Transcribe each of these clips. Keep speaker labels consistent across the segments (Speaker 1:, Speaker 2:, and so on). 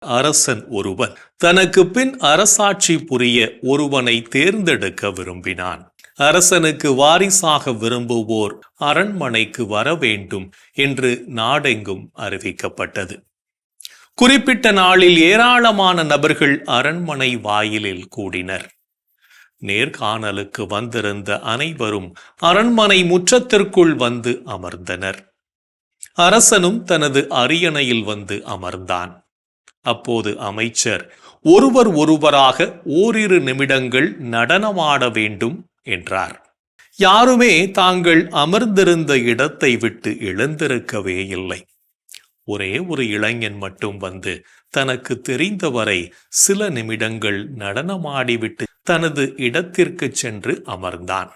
Speaker 1: அரசன் ஒருவன். தனக்கு பின் அரசாட்சி புரிய ஒருவனை தேர்ந்தெடுக்க விரும்பினான். அரசனுக்கு வாரிசாக விரும்புவோர் அரண்மனைக்கு வர வேண்டும் என்று நாடெங்கும் அறிவிக்கப்பட்டது. குறிப்பிட்ட நாளில் ஏராளமான நபர்கள் அரண்மனை வாயிலில் கூடினர். நேர்காணலுக்கு வந்திருந்த அனைவரும் அரண்மனை முற்றத்திற்குள் வந்து அமர்ந்தனர். அரசனும் தனது அரியணையில் வந்து அமர்ந்தான். அப்போது அமைச்சர் ஒருவர் ஒருவராக ஓரிரு நிமிடங்கள் நடனமாட வேண்டும் என்றார். யாருமே தாங்கள் அமர்ந்திருந்த இடத்தை விட்டு எழுந்திருக்கவே இல்லை. ஒரே ஒரு இளைஞன் மட்டும் வந்து தனக்கு தெரிந்தவரை சில நிமிடங்கள் நடனமாடிவிட்டு தனது இடத்திற்கு சென்று அமர்ந்தான்.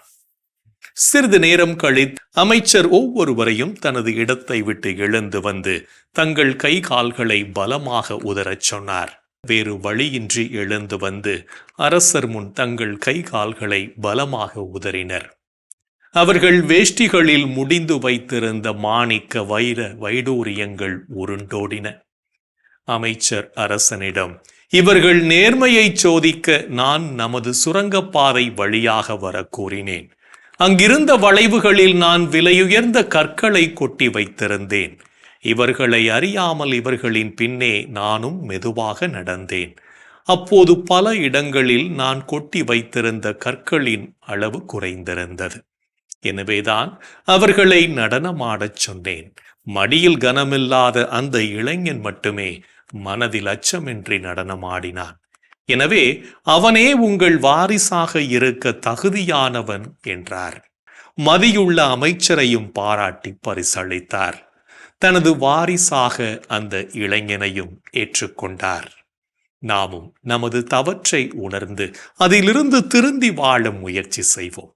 Speaker 1: சிறிது நேரம் கழித்து அமைச்சர் ஒவ்வொருவரையும் தனது இடத்தை விட்டு எழுந்து வந்து தங்கள் கை கால்களை பலமாக உதறச் சொன்னார். வேறு வழியின்றி எழுந்து வந்து அரசர் முன் தங்கள் கை கால்களை பலமாக உதறினர். அவர்கள் வேஷ்டிகளில் முடிந்து வைத்திருந்த மாணிக்க வைர வைடூரியங்கள் உருண்டோடின. அமைச்சர் அரசனிடம் இவர்கள் நேர்மையை சோதிக்க நான் நமது சுரங்கப்பாதை வழியாக வர கூறினேன். அங்கிருந்த வளைவுகளில் நான் விலையுயர்ந்த கற்களை கொட்டி வைத்திருந்தேன். இவர்களை அறியாமல் இவர்களின் பின்னே நானும் மெதுவாக நடந்தேன். அப்போது பல இடங்களில் நான் கொட்டி வைத்திருந்த கற்களின் அளவு குறைந்திருந்தது. எனவேதான் அவர்களை நடனமாடச் சொன்னேன். மடியில் கனமில்லாத அந்த இளைஞன் மட்டுமே மனதில் அச்சமின்றி நடனமாடினான். எனவே அவனே உங்கள் வாரிசாக இருக்க தகுதியானவன் என்றார். மதியுள்ள அமைச்சரையும் பாராட்டி பரிசளித்தார். தனது வாரிசாக அந்த இளைஞனையும் ஏற்றுக்கொண்டார். நாமும் நமது தவற்றை உணர்ந்து அதிலிருந்து திருந்தி வாழ முயற்சி செய்வோம்.